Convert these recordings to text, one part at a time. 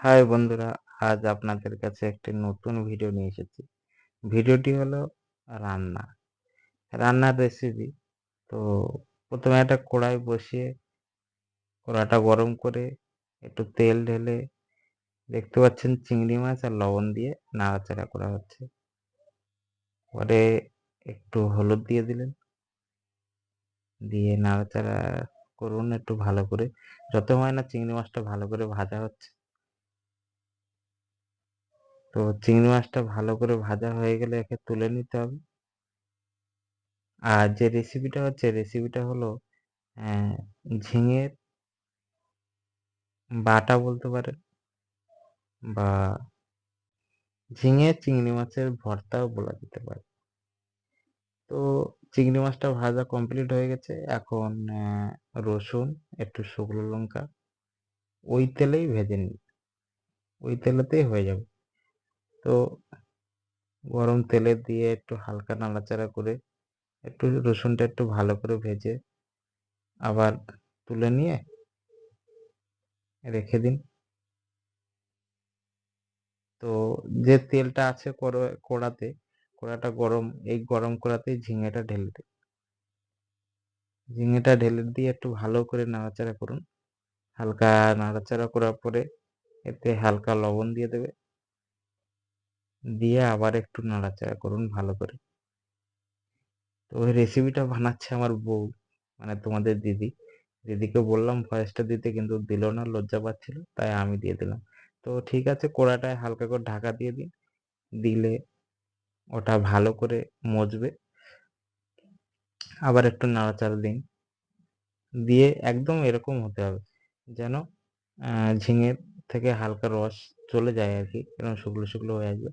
High বন্ধুরা, আজ আপনাদের কাছে একটি নতুন ভিডিও নিয়ে এসেছি। ভিডিওটি হলো রান্না। রান্নার রেসিপি তো প্রথমে একটা কড়াই বসিয়ে কড়াটা গরম করে একটু তেল ঢেলে দেখতে পাচ্ছেন চিংড়ি মাছ আর লবণ দিয়ে নাড়াচাড়া করা হচ্ছে। পরে একটু হলুদ দিয়ে দিলেন। দিয়ে নাড়াচাড়া করুন একটু ভালো করে। যত হয় না চিংড়ি মাছটা ভালো করে ভাজা হচ্ছে তো চিংড়ি মাছটা ভালো করে ভাজা হয়ে গেলে একে তুলে নিতে হবে। আর যে রেসিপিটা হচ্ছে রেসিপিটা হলো ঝিঙের বাটা বলতে পারেন বা ঝিঙে চিংড়ি মাছের ভর্তাও বলা যেতে পারে। তো চিংড়ি মাছটা ভাজা কমপ্লিট হয়ে গেছে। এখন রসুন, একটু শুকনো লঙ্কা, ওই তেলেই ভেজে নিই ওই তেলেতেই হয়ে যাবে। তো গরম তেলে দিয়ে একটু হালকা নাড়াচাড়া করে একটু রসুনটা একটু ভালো করে ভেজে আবার তুলে নিয়ে রেখে দিন। তো যে তেলটা আছে কড়াতে, কড়াটা গরম, এই গরম কড়াতেই ঝিঙেটা ঢেলে দিন। ঝিঙেটা ঢেলে দিয়ে একটু ভালো করে নাড়াচাড়া করুন। হালকা নাড়াচাড়া করার পরে এতে হালকা লবণ দিয়ে দেবে। দিয়ে আবার একটু নাড়াচাড়া করুন ভালো করে। তো ওই রেসিপিটা বানাচ্ছে আমার বউ মানে তোমাদের দিদি। দিদিকে বললাম ভয়েসটা দিতে কিন্তু দিল না, লজ্জা পাচ্ছিল, তাই আমি দিয়ে দিলাম। তো ঠিক আছে, কড়াটায় হালকা করে ঢাকা দিয়ে দিন। দিলে ওটা ভালো করে মজবে। আবার একটু নাড়াচাড়া দিন। দিয়ে একদম এরকম হতে হবে, যেন ঝিঙের থেকে হালকা রস চলে যায় আর কি এরকম শুকনো শুকনো হয়ে আসবে।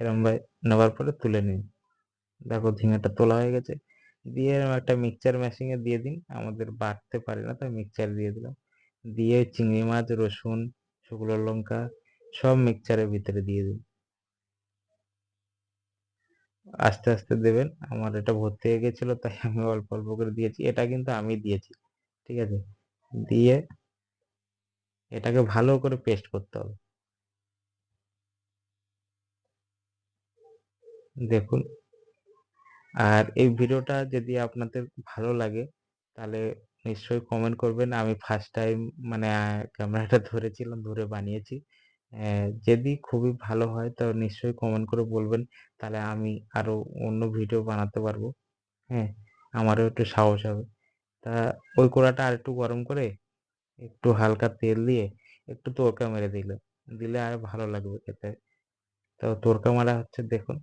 এরমভাবে নেওয়ার পরে তুলে নিন দেখো ঝিঙেটা তোলা হয়ে গেছে। দিয়ে একটা মিক্সচার মেশিনে দিয়ে দিন। আমাদের বাটতে পারে না, তাই মিক্সচার দিয়ে দিলাম। দিয়ে চিংড়ি মাছ, রসুন, শুকনো লঙ্কা সব মিক্সচারের ভিতরে দিয়ে দিন। আস্তে আস্তে দেবেন। আমার এটা ভর্তি হয়ে গেছিল, তাই আমি অল্প অল্প করে দিয়েছি। এটা কিন্তু আমি দিয়েছি, ঠিক আছে? দিয়ে এটাকে ভালো করে পেস্ট করতে হবে। দেখুন। আর এই ভিডিওটা যদি আপনাদের ভালো লাগে, তাহলে নিশ্চয়ই কমেন্ট করবেন। আমি ফার্স্ট টাইম মানে ক্যামেরাটা ধরেছিলাম, ধরে বানিয়েছি। যদি খুবই ভালো হয়, তো নিশ্চয়ই কমেন্ট করে বলবেন। তাহলে আমি আরও অন্য ভিডিও বানাতে পারব। হ্যাঁ আমারও একটু সাহস হবে। তা ওই কড়াটা আর একটু গরম করে, একটু হালকা তেল দিয়ে একটু তড়কা মেরে দিলে দিলে আর ভালো লাগবে খেতে। তো তড়কা মারা হচ্ছে, দেখুন।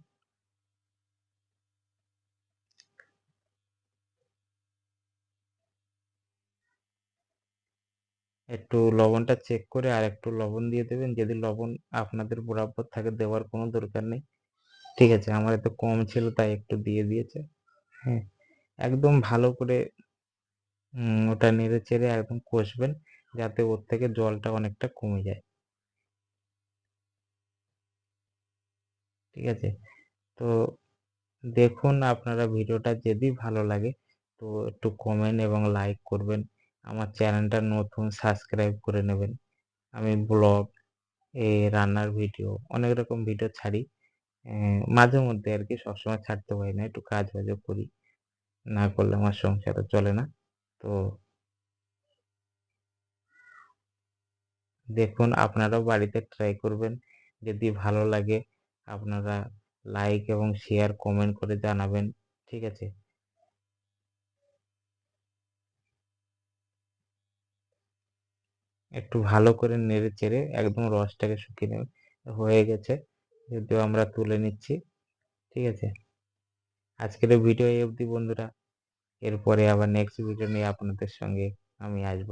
একটু লবণটা চেক করে আর একটু লবণ দিয়ে দেবেন। যদি লবণ আপনাদের বরাবর থাকে দেওয়ার কোনো দরকার নেই। ঠিক আছে, আমার এত কম ছিল তাই একটু দিয়ে দিয়েছে। হ্যাঁ একদম ভালো করে ওটা নেড়ে চেড়ে একদম কষবেন যাতে ওর থেকে জলটা অনেকটা কমে যায়। ঠিক আছে, তো দেখুন আপনারা ভিডিওটা যদি ভালো লাগে তো একটু কমেন্ট এবং লাইক করবেন। আমার চ্যানেলটা নতুন, সাবস্ক্রাইব করে নেবেন। আমি ব্লগ, এ রান্নার ভিডিও, অনেক রকম ভিডিও ছাড়ি। মাঝে মধ্যে আর কি সবসময় ছাড়তে পারি না, একটু কাজ বাজও করি। না করলে আমার সংসারও চলে না। তো দেখুন, আপনারাও বাড়িতে ট্রাই করবেন। যদি ভালো লাগে, আপনারা লাইক এবং শেয়ার কমেন্ট করে জানাবেন। ঠিক আছে? একটু ভালো করে নেড়ে চেড়ে একদম রসটাকে শুকিয়ে নেবে হয়ে গেছে। যদিও আমরা তুলে নিচ্ছি। ঠিক আছে? আজকের ভিডিও এই অবধি বন্ধুরা। এরপরে আবার নেক্সট ভিডিও নিয়ে আপনাদের সঙ্গে আমি আসব।